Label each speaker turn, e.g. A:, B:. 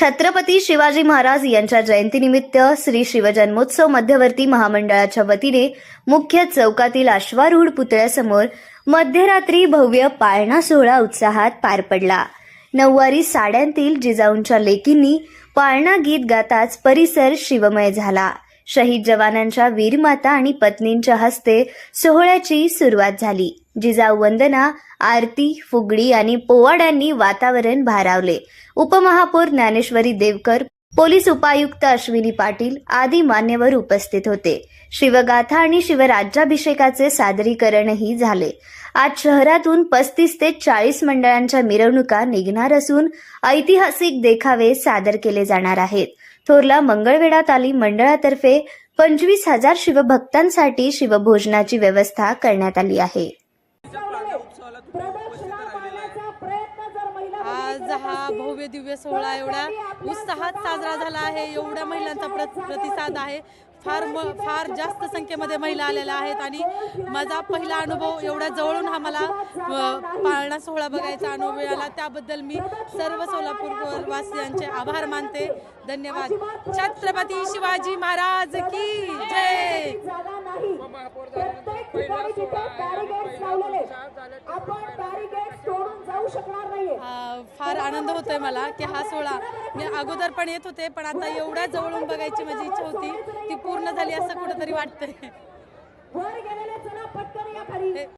A: छत्रपती शिवाजी महाराज यांच्या जयंतीनिमित्त श्री शिवजन्मोत्सव मध्यवर्ती महामंडळाच्या वतीने मुख्य चौकातील अश्वारूढ पुतळ्यासमोर मध्यरात्री भव्य पाळणा सोहळा उत्साहात पार पडला. नऊवारी साड्यांतील जिजाऊंच्या लेकींनी पाळणा गीत गाताच परिसर शिवमय झाला. शहीद जवानांच्या वीरमाता आणि पत्नींच्या हस्ते सोहळ्याची सुरुवात झाली जिजाऊ वंदना आरती फुगडी आणि पोवाड्यांनी वातावरण भारावले. उपमहापौर ज्ञानेश्वरी देवकर पोलीस उपायुक्त अश्विनी पाटील आदी मान्यवर उपस्थित होते. शिवगाथा आणि शिवराज्याभिषेकाचे सादरीकरणही झाले. आज शहरातून पस्तीस ते चाळीस मंडळांच्या मिरवणुका निघणार असून ऐतिहासिक देखावे सादर केले जाणार आहेत. थोरला मंगळवेढा आली मंडळातर्फे पंचवीस हजार शिवभक्तांसाठी शिवभोजनाची व्यवस्था करण्यात आली आहे.
B: आज हा भव्य दिव्य सोहळा एवढा उत्साहात साजरा झाला आहे. एवढ्या महिलांचा प्रत प्रतिसाद आहे. फार म फार जास्त संख्येमध्ये महिला आलेल्या आहेत आणि माझा पहिला अनुभव एवढ्या जवळून हा मला पाळणा सोहळा बघायचा अनुभव मिळाला त्याबद्दल मी सर्व सोलापूर वासियांचे आभार मानते. धन्यवाद. छत्रपती शिवाजी महाराज की जय. अ, फार आनंद होतोय मला की हा सोहळा. मी अगोदर पण येत होते पण आता एवढ्या जवळून बघायची माझी इच्छा होती ती पूर्ण झाली असं कुठंतरी वाटतंय.